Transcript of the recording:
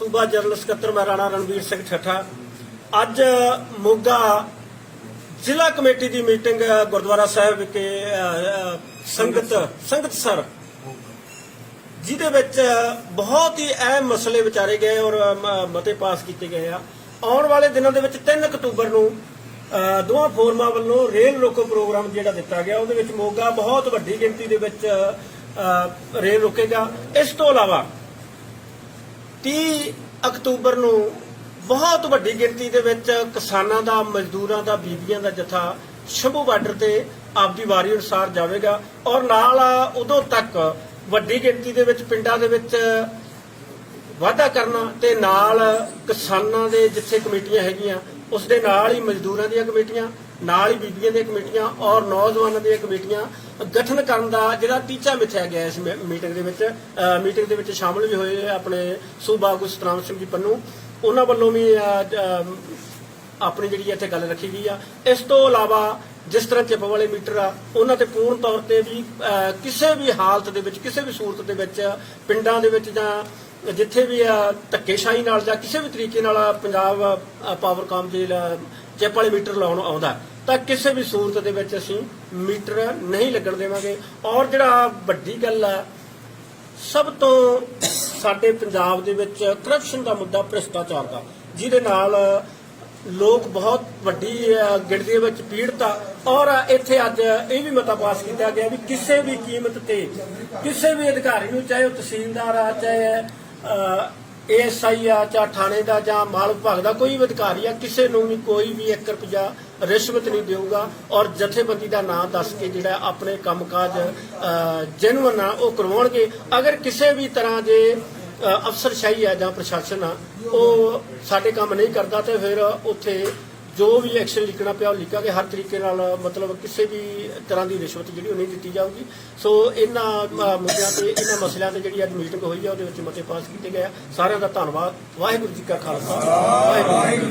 ਸੂਬਾ ਜਨਰਲ ਸਕੱਤਰ ਮੈਂ ਰਾਣਾ ਰਣਵੀਰ ਸਿੰਘ ਠੱਠਾ। ਅੱਜ ਮੋਗਾ ਜ਼ਿਲ੍ਹਾ ਕਮੇਟੀ ਦੀ ਮੀਟਿੰਗ ਗੁਰਦੁਆਰਾ ਸਾਹਿਬ ਵਿਖੇ ਸੰਗਤ ਸੰਗਤ ਸਰ, ਜਿਹਦੇ ਵਿੱਚ ਬਹੁਤ ਹੀ ਅਹਿਮ ਮਸਲੇ ਵਿਚਾਰੇ ਗਏ ਔਰ ਮਤੇ ਪਾਸ ਕੀਤੇ ਗਏ ਆ। ਆਉਣ ਵਾਲੇ ਦਿਨਾਂ ਦੇ ਵਿੱਚ 3 ਅਕਤੂਬਰ ਨੂੰ ਦੋਵਾਂ ਫੋਰਮਾਂ ਵੱਲੋਂ ਰੇਲ ਰੋਕੋ ਪ੍ਰੋਗਰਾਮ ਜਿਹੜਾ ਦਿੱਤਾ ਗਿਆ, ਉਹਦੇ ਵਿੱਚ ਮੋਗਾ ਬਹੁਤ ਵੱਡੀ ਗਿਣਤੀ ਦੇ ਵਿੱਚ ਰੇਲ ਰੁਕੇਗਾ। ਇਸ ਤੋਂ ਇਲਾਵਾ 30 ਅਕਤੂਬਰ ਨੂੰ ਬਹੁਤ ਵੱਡੀ ਗਿਣਤੀ ਦੇ ਵਿੱਚ ਕਿਸਾਨਾਂ ਦਾ, ਮਜ਼ਦੂਰਾਂ ਦਾ, ਬੀਬੀਆਂ ਦਾ ਜਥਾ ਸ਼ੰਭੂ ਬਾਰਡਰ ਤੇ ਆਪਦੀ ਵਾਰੀ ਅਨੁਸਾਰ ਜਾਵੇਗਾ ਔਰ ਨਾਲ ਉਦੋਂ ਤੱਕ ਵੱਡੀ ਗਿਣਤੀ ਦੇ ਵਿੱਚ ਪਿੰਡਾਂ ਦੇ ਵਿੱਚ ਵਾਅਦਾ ਕਰਨਾ ਤੇ ਨਾਲ ਕਿਸਾਨਾਂ ਦੇ ਜਿੱਥੇ ਕਮੇਟੀਆਂ ਹੈਗੀਆਂ ਉਸ ਦੇ ਨਾਲ ਹੀ ਮਜ਼ਦੂਰਾਂ ਦੀਆਂ ਕਮੇਟੀਆਂ ਨਾਲ ਹੀ ਬੀਬੀਆਂ ਦੀਆਂ ਕਮੇਟੀਆਂ ਔਰ ਨੌਜਵਾਨਾਂ ਦੀਆਂ ਕਮੇਟੀਆਂ ਗਠਨ ਕਰਨ ਦਾ ਜਿਹੜਾ ਟੀਚਾ ਮਿਥਿਆ ਗਿਆ ਇਸ ਮੀਟਿੰਗ ਦੇ ਵਿੱਚ ਮੀਟਿੰਗ ਦੇ ਵਿੱਚ ਸ਼ਾਮਲ ਵੀ ਹੋਏ ਆਪਣੇ ਸੂਬਾ ਆਗੂ ਸਤਨਾਮ ਸਿੰਘ ਜੀ ਪੰਨੂ। ਉਹਨਾਂ ਵੱਲੋਂ ਵੀ ਆਪਣੀ ਜਿਹੜੀ ਇੱਥੇ ਗੱਲ ਰੱਖੀ ਗਈ ਆ। ਇਸ ਤੋਂ ਇਲਾਵਾ ਜਿਸ ਤਰ੍ਹਾਂ ਚਿੱਪ ਵਾਲੇ ਮੀਟਰ ਆ, ਉਹਨਾਂ ਤੇ ਪੂਰਨ ਤੌਰ ਤੇ ਵੀ ਕਿਸੇ ਵੀ ਹਾਲਤ ਦੇ ਵਿੱਚ, ਕਿਸੇ ਵੀ ਸੂਰਤ ਦੇ ਵਿੱਚ, ਪਿੰਡਾਂ ਦੇ ਵਿੱਚ ਜਾਂ ਜਿੱਥੇ ਵੀ ਧੱਕੇਸ਼ਾਹੀ ਨਾਲ ਜਾਂ ਕਿਸੇ ਵੀ ਤਰੀਕੇ ਨਾਲ ਪੰਜਾਬ ਪਾਵਰਕਾਮ ਦੇ ਲ- ਚਿੱਪ ਵਾਲੇ ਮੀਟਰ ਲਾਉਣ ਆਉਂਦਾ। ਤਾਂ ਕਿਸੇ ਵੀ ਸੂਰਤ ਦੇ ਵਿੱਚ ਅਸੀਂ ਮੀਟਰ ਨਹੀਂ ਲੱਗਣ ਦੇਵਾਂਗੇ। ਔਰ ਜਿਹੜਾ ਵੱਡੀ ਗੱਲ ਆ, ਸਭ ਤੋਂ ਸਾਡੇ ਪੰਜਾਬ ਦੇ ਵਿੱਚ ਕਰਪਸ਼ਨ ਦਾ ਮੁੱਦਾ ਭ੍ਰਿਸ਼ਟਾਚਾਰ ਦਾ, ਜਿਹਦੇ ਨਾਲ ਲੋਕ ਬਹੁਤ ਵੱਡੀ ਗਿਣਤੀ ਵਿੱਚ ਪੀੜਤ ਆ। ਔਰ ਇੱਥੇ ਅੱਜ ਇਹ ਵੀ ਮਤਾ ਪਾਸ ਕੀਤਾ ਗਿਆ ਵੀ ਕਿਸੇ ਵੀ ਕੀਮਤ ਤੇ ਕਿਸੇ ਵੀ ਅਧਿਕਾਰੀ ਨੂੰ, ਚਾਹੇ ਉਹ ਤਹਿਸੀਲਦਾਰ ਆ, ਚਾਹੇ ਏਐਸਆਈ ਆ, ਚਾਹੇ ਥਾਣੇ ਦਾ ਜਾਂ ਮਾਲ ਵਿਭਾਗ ਦਾ ਕੋਈ ਵੀ ਅਧਿਕਾਰੀ ਆ, ਕਿਸੇ ਨੂੰ ਵੀ ਕੋਈ ਵੀ 1 ਰੁਪਿਆ ਰਿਸ਼ਵਤ ਨਹੀਂ ਦੇਊਗਾ ਔਰ ਜਥੇਬੰਦੀ ਦਾ ਨਾਮ ਦੱਸ ਕੇ ਜਿਹੜਾ ਆਪਣੇ ਕੰਮਕਾਜ ਜੈਨੂਅਨ ਆ ਉਹ ਕਰਵਾਉਣਗੇ। ਅਗਰ ਕਿਸੇ ਵੀ ਤਰ੍ਹਾਂ ਦੇ ਅਫਸਰਸ਼ਾਹੀ ਆ ਜਾਂ ਪ੍ਰਸ਼ਾਸਨ ਆ, ਉਹ ਸਾਡੇ ਕੰਮ ਨਹੀਂ ਕਰਦਾ ਤੇ ਫਿਰ ਉੱਥੇ ਜੋ ਵੀ ਐਕਸ਼ਨ ਲਿਖਣਾ ਪਿਆ ਉਹ ਲਿਖਾਂਗੇ। ਹਰ ਤਰੀਕੇ ਨਾਲ ਮਤਲਬ ਕਿਸੇ ਵੀ ਤਰ੍ਹਾਂ ਦੀ ਰਿਸ਼ਵਤ ਜਿਹੜੀ ਉਹ ਨਹੀਂ ਦਿੱਤੀ ਜਾਊਗੀ। ਸੋ ਇਹਨਾਂ ਮੁੱਦਿਆਂ ਤੇ, ਇਹਨਾਂ ਮਸਲਿਆਂ ਤੇ ਜਿਹੜੀ ਅੱਜ ਮੀਟਿੰਗ ਹੋਈ ਆ, ਉਹਦੇ ਵਿੱਚ ਮਤੇ ਪਾਸ ਕੀਤੇ ਗਏ ਆ। ਸਾਰਿਆਂ ਦਾ ਧੰਨਵਾਦ। ਵਾਹਿਗੁਰੂ ਜੀ ਕਾ ਖਾਲਸਾ। ਵਾਹਿਗੁਰੂ ਜੀ